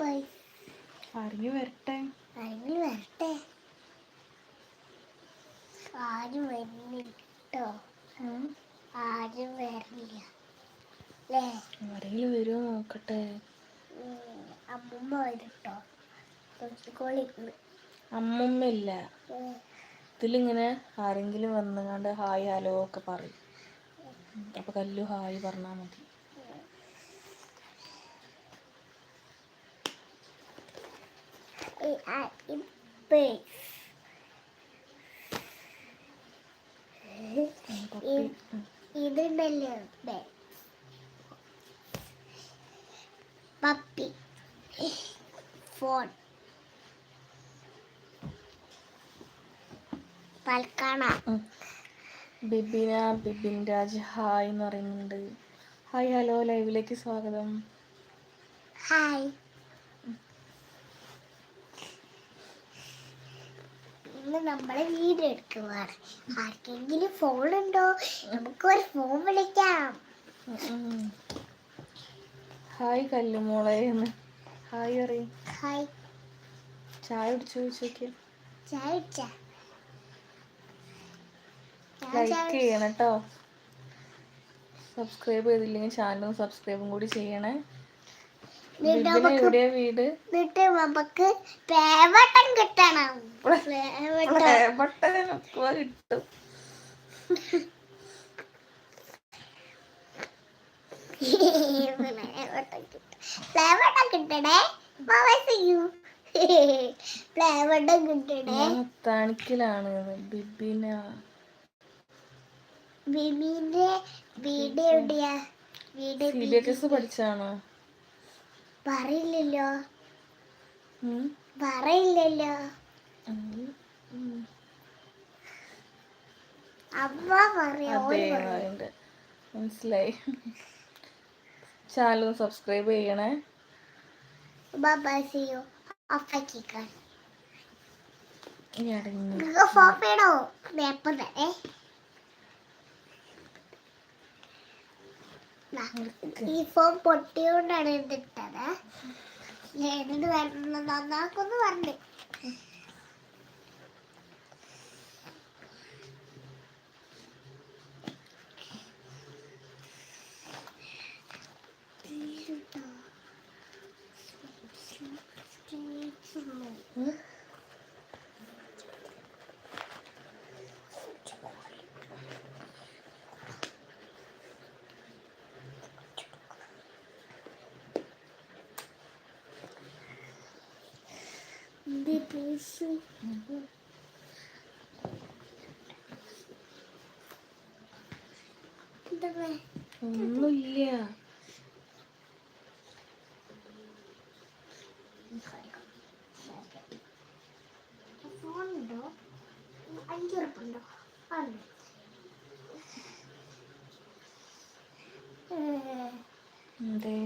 By. ആരെങ്കിലും വരട്ടെ. ആരെങ്കിലും വരട്ടെ. ആരും വരുന്നില്ല കേട്ടോ ആരും വരില്ല അല്ലേ? ആരെങ്കിലും വരുമോ നോക്കട്ടെ. അമ്മമ്മ അമ്മൂമ്മ വരും കേട്ടോ നോക്കിക്കോളിരുന്ന് അമ്മമ്മയില്ല ഇതിലിങ്ങനെ ആരെങ്കിലും വന്നുകൊണ്ട് ഹായ് ഹലോ ഒക്കെ പറയും. അപ്പൊ കല്ലു ഹായ് പറഞ്ഞാ മതി. ഇപ്പേ ഉം, പപ്പി ഉം. ഇതുണ്ടല്ലോ ബേ പപ്പി. ഫോൺ. പൽക്കാണ. ഉം. ബിബിന ബിബിൻ രാജ് ഹായ് എന്ന് പറയുന്നുണ്ട്. ഹായ് ഹലോ ലൈവിലേക്ക് സ്വാഗതം. ഹായ്. ഇന്ന് നമ്മളെ വീഡിയോ എടുക്കുവാണ്. ആർക്കെങ്കിലും ഫോൺ ഉണ്ടോ? നമുക്ക് ഒരു ഫോൺ വിളിക്കാം. ഹായ് കല്ലുമോളെ എന്ന്. ഹായ് അറിയും. ഹായ് ചായ കുടിച്ചു ചോദിച്ചു ചായ കുടിച്ചാ? ലൈക്ക് ചെയ്യണം കേട്ടോ സബ്സ്ക്രൈബ് ചെയ്തില്ലെങ്കിൽ ചാനലും സബ്സ്ക്രൈബും കൂടി ചെയ്യണേ എന്നിട്ട് ബിബിന് നമുക്ക് എവിടെയാ വീട്? എന്നിട്ട് നമുക്ക് പേവട്ടം കിട്ടണം. കിട്ടും. തണിക്കലാണ് ബിബിന. ബിബിന്റെ വീട് എവിടെയാ? വീട് പഠിച്ചാണോ പറയില്ലല്ലോ. പറയില്ലല്ലോ. അമ്മ പറയാ മനസ്സിലായി. ചാനലും സബ്സ്ക്രൈബ് ചെയ്യണേ. ബാബാസിയോ അഫക്കിക്കാൻ വേണോ തന്നെ ഈ ഫോൺ പൊട്ടിയോണ്ടാണ് ഇതിട്ടത് എന്ത് വരണം? നന്നാക്കൊന്ന് പറഞ്ഞു. ഒന്നുമില്ല ഫോണുണ്ടോ അഞ്ചുറപ്പുണ്ടോ ആണ് എന്തേ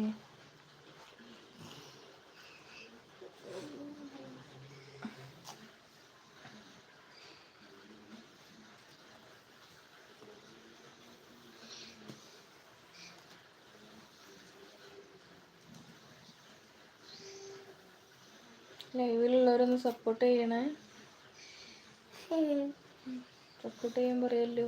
ലൈവിലുള്ളവരൊന്ന് സപ്പോർട്ട് ചെയ്യണേ. സപ്പോർട്ട് ചെയ്യാൻ പറയല്ലോ.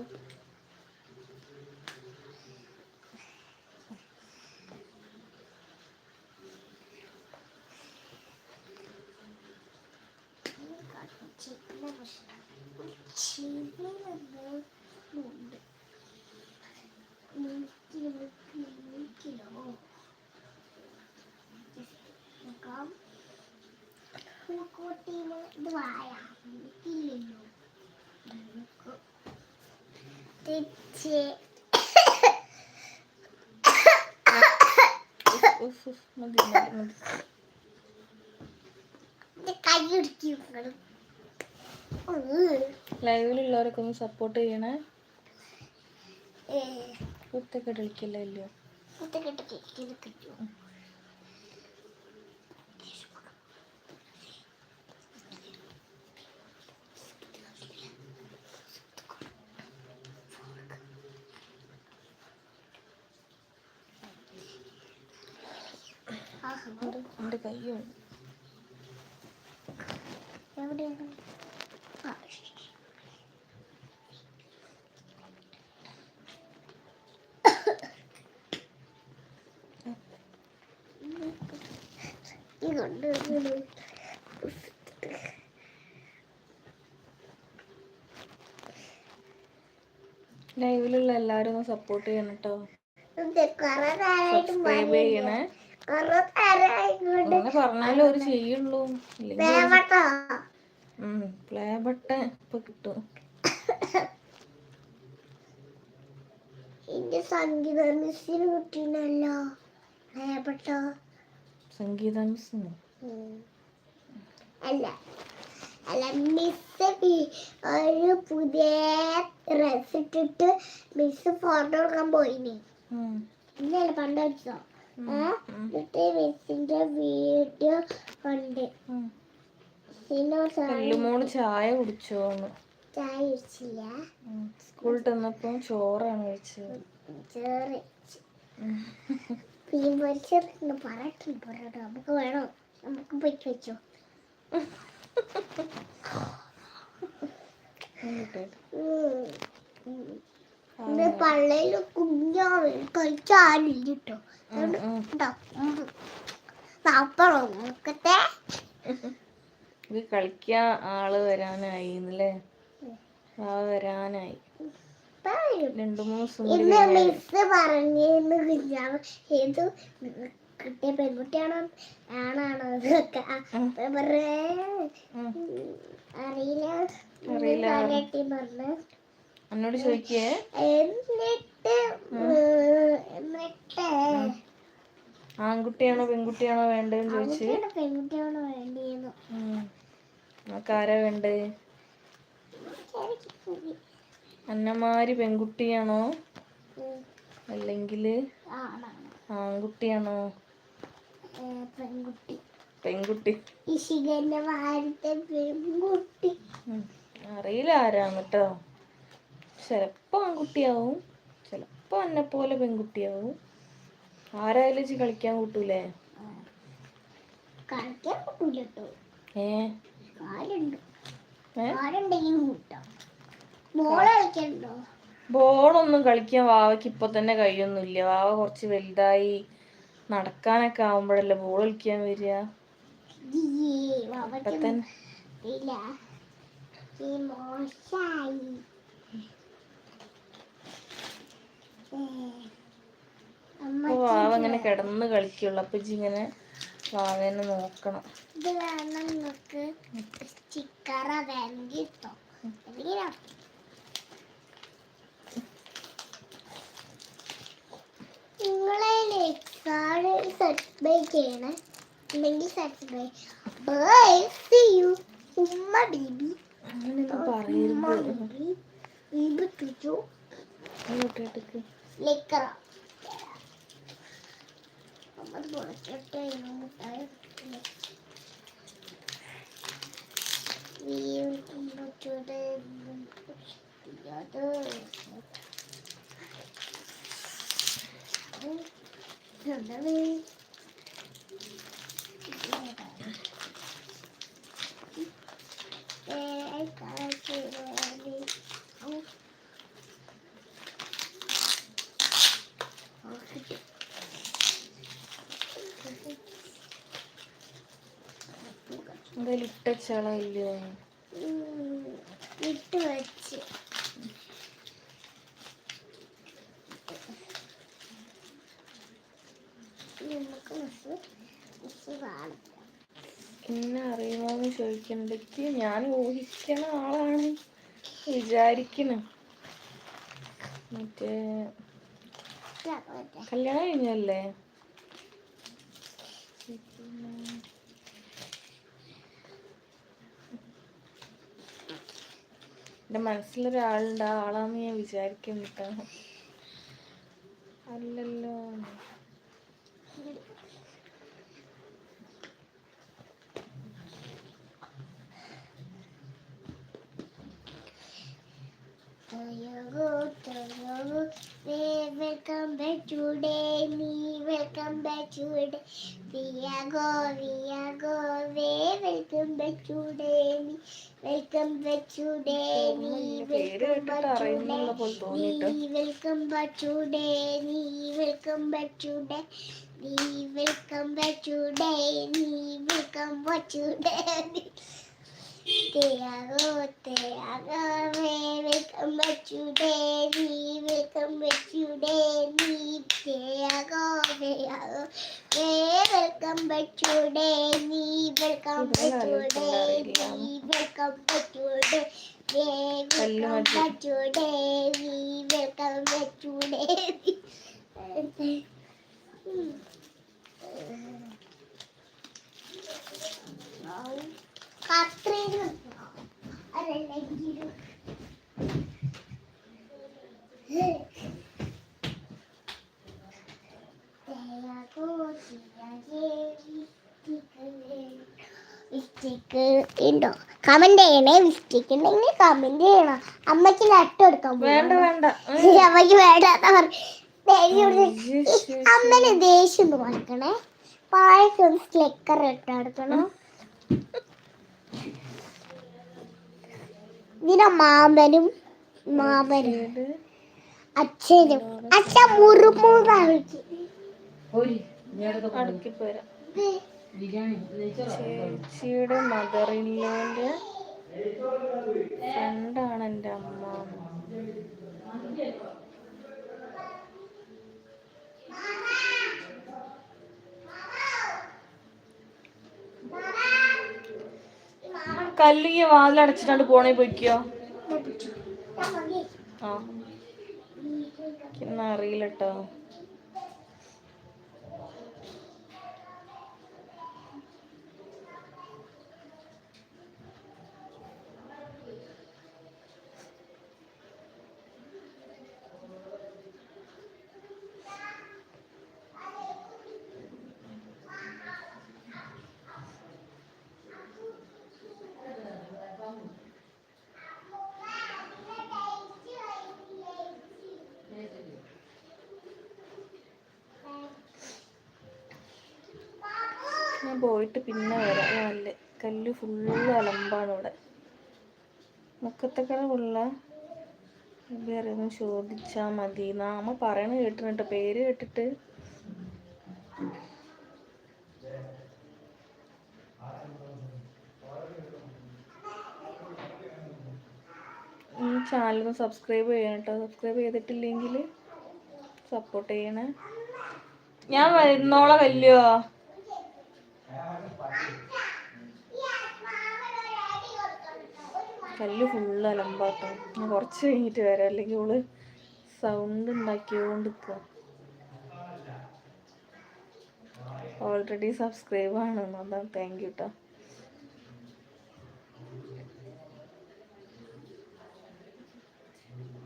ഇത് വായ ഇല്ലല്ലോ തിരിച്ച് ഉഫ്, ഉഫ്, മതി മതി മതി ഇത് കൈ ഇടിക്കും ലൈവിലുള്ളവരൊക്കെ ഒന്ന് സപ്പോർട്ട് ചെയ്യണേ. കുത്തൊക്കെ കളിക്കില്ല ഇല്ലയോ? ഇത് കിട്ടി ഇത് ഉണ്ട് എന്റെ കയ്യുണ്ട്. എവിടെയാണ്? ആ, ഇതുണ്ട്. ലൈവിലുള്ള എല്ലാവരും ഒന്ന് സപ്പോർട്ട് ചെയ്യണം കേട്ടോ സബ്സ്ക്രൈബ് ചെയ്യണേ. അങ്ങനെ പറഞ്ഞാലേ ഒരു ചെയ്യുള്ളൂ. പ്ലേ ബട്ടൺ ഇപ്പൊ കിട്ടും. എന്റെ സംഗീത മിസ്സിന് അല്ല അല്ല മിസ് ഒരു പുതിയ ഡ്രസ് ഇട്ടിട്ട് മിസ് ഫോട്ടോ എടുക്കാൻ പോയിനി. ഇന്നലെ പണ്ട് വെച്ചോ എന്നിട്ട് മിസ്സിന്റെ വീഡിയോ കണ്ട്. കല്ലുമോൾ ചായ കുടിച്ചോന്ന്. ചായ കുടിച്ചില്ല. സ്കൂളിൽ തന്നപ്പോ ചോറാണ് കഴിച്ചത്. ചേറി മീൻ പൊരിച്ചെന്ന് പറയട്ടുണ്ട് പറയട്ടെ നമുക്ക് വേണം? നമുക്ക് പോയി വെച്ചോ ഇത് പള്ളയിൽ കുഞ്ഞാണ് കഴിച്ചാലില്ല കേട്ടോ കേട്ടോ നാപ്പഴം നോക്കട്ടെ. ഇത് കളിക്കാൻ ആൾ വരാനായി എന്നല്ലേ ആ വരാനായി. രണ്ടു മൂന്ന് ദിവസം കൂടി ഇന്ന് കഴിഞ്ഞാ മിസ് പറഞ്ഞിരുന്നു കുഞ്ഞാവ് ഏത് കിട്ടിയ പെൺകുട്ടിയാണോ ആണാണോ. അറിയില്ല. അറിയില്ല. പറഞ്ഞു എന്നോട് ചോദിക്കേ. എന്നിട്ട് എന്നിട്ട് ആൺകുട്ടിയാണോ പെൺകുട്ടിയാണോ വേണ്ടതെന്ന് ചോദിച്ച്. പെൺകുട്ടിയാണോ. നമുക്ക് ആരാ വേണ്ടേ? അന്നമാര് പെൺകുട്ടിയാണോ. അല്ലെങ്കിൽ ആൺകുട്ടിയാണോ? പെൺകുട്ടി. പെൺകുട്ടി. പെൺകുട്ടി. അറിയില്ല ആരാണ് കേട്ടോ ചിലപ്പോ ആൺകുട്ടിയാവും. ചിലപ്പോ എന്നെ പോലെ പെൺകുട്ടിയാവും. ആരായാലും ഇജ്ജ് കളിക്കാൻ കൂട്ടൂലേ? കളിക്കാൻ കിട്ടൂല കേട്ടോ ഏ? കാലുണ്ട്. ഏ? കാലുണ്ടെങ്കിൽ കൂട്ടാം. മോളെ കളിക്കണ്ടോ ബോളൊന്നും കളിക്കാൻ വാവയ്ക്ക് ഇപ്പൊ തന്നെ കഴിയൊന്നുമില്ല വാവ കുറച്ച് വലുതായി നടക്കാനൊക്കെ ആവുമ്പോഴല്ലേ ബോൾ കളിക്കാൻ വരിക. ഇപ്പൊ തന്നെ അമ്മ വാവ ഇങ്ങനെ കിടന്ന് കളിക്കുള്ളു. അപ്പൊ ഇങ്ങനെ വാവേനെ നോക്കണം. ഇത് സ്റ്റിക്കറ വേണമെങ്കിൽ അല്ലെങ്കിൽ സബ്സ്ക്രൈബ് ചെയ്യണേ. അല്ലെങ്കിൽ സബ്സ്ക്രൈബ് ബൈ സി യു ഉമ്മ ബീബി. പറയരുത്. അങ്ങോട്ടേക്ക് ലിക്കറ നമ്മൾ പൊളിച്ചിട്ട് മുട്ടായി എന്തായാലും ഇട്ടച്ചാള ഇല്ലയോ ഇട്ട് വെച്ച്. നമുക്ക് മിസ് മിസ് കാണാം എന്നെ അറിയുമോന്ന് ചോദിക്കണ്ടെങ്കിൽ ഞാൻ ഊഹിക്കണ ആളാണ്. വിചാരിക്കണം. മറ്റേ കല്യാണം കഴിഞ്ഞല്ലേ? എന്റെ മനസ്സിലൊരാളുണ്ട് ആ ആളാന്ന് ഞാൻ വിചാരിക്കുന്നുട്ടോ അല്ലല്ലോ Welcome back today, me. Welcome back today. ബച്ചുടേ നീ വെൽക്കം ബച്ചുടേ Welcome back today. welcome back today. ബച്ചുടേ നീ വെൽക്കം ബച്ചുടേ നീ വെൽക്കം ബച്ചുടേ നീ വെൽക്കം ബച്ചുടേ Te hago, te hago, me welcome back today, We welcome back today, me te hago, te hago, me welcome back today, We welcome back today, me welcome back today, me welcome back today, me welcome back today. കത്രയും അതല്ലെങ്കിൽ mistake ഉണ്ടോ? Comment ചെയ്യണേ mistake ഉണ്ടെങ്കിൽ comment ചെയ്യണം? അമ്മയ്ക്ക് നട്ട് കൊടുക്കാൻ വേണ്ട വേണ്ട. അമ്മയ്ക്ക് വേണ്ട അമ്മനെ ദേഷ്യം ഒന്ന് മറക്കണേ പായസം സ്ലിക്കർ ഇട്ട് എടുക്കണം ഇതിനെ മാമനും മാമനും അച്ഛനും. അച്ഛൻ മുറുമൂന്നാ അടുക്കി പോരാ ചേച്ചിയുടെ മദറിലോന്റെ ഫ്രണ്ടാണ് എന്റെ അമ്മ. കല്ലു ഈ വാതിലടച്ചിട്ടാണ്ട് പോണേ പോയിക്കോ? ആ. അറിയില്ല കേട്ടോ ഞാൻ പോയിട്ട് പിന്നെ വരാം. നല്ല കല്ല് ഫുള്ള് അലമ്പാണ് ഇവിടെ മുക്കത്തക്കട ഉള്ള ചോദിച്ചാൽ ചോദിച്ചാ മതി. നാമ പറയണ കേട്ടിട്ടുണ്ട്. പേര് കേട്ടിട്ട്. ഈ ചാനൽ സബ്സ്ക്രൈബ് ചെയ്യണം കേട്ടോ സബ്സ്ക്രൈബ് ചെയ്തിട്ടില്ലെങ്കിൽ സപ്പോർട്ട് ചെയ്യണേ. ഞാൻ വരുന്നോളെ കല്ലോ കല്ല് ഫുള്ള് അലമ്പാട്ടോ. കുറച്ച് കഴിഞ്ഞിട്ട് വരാം. അല്ലെങ്കിൽ ഓൾ സൗണ്ട് ഉണ്ടാക്കിയോണ്ട് നിൽക്കുക ഓൾറെഡി സബ്സ്ക്രൈബ് ആണ് അതാ താങ്ക് യു കേട്ടോ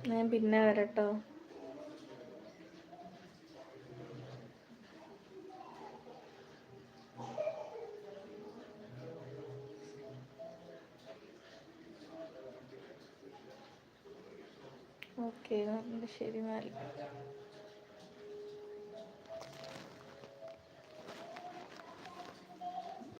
ഞാൻ പിന്നെ വരട്ടോ. ಚಾನಲ್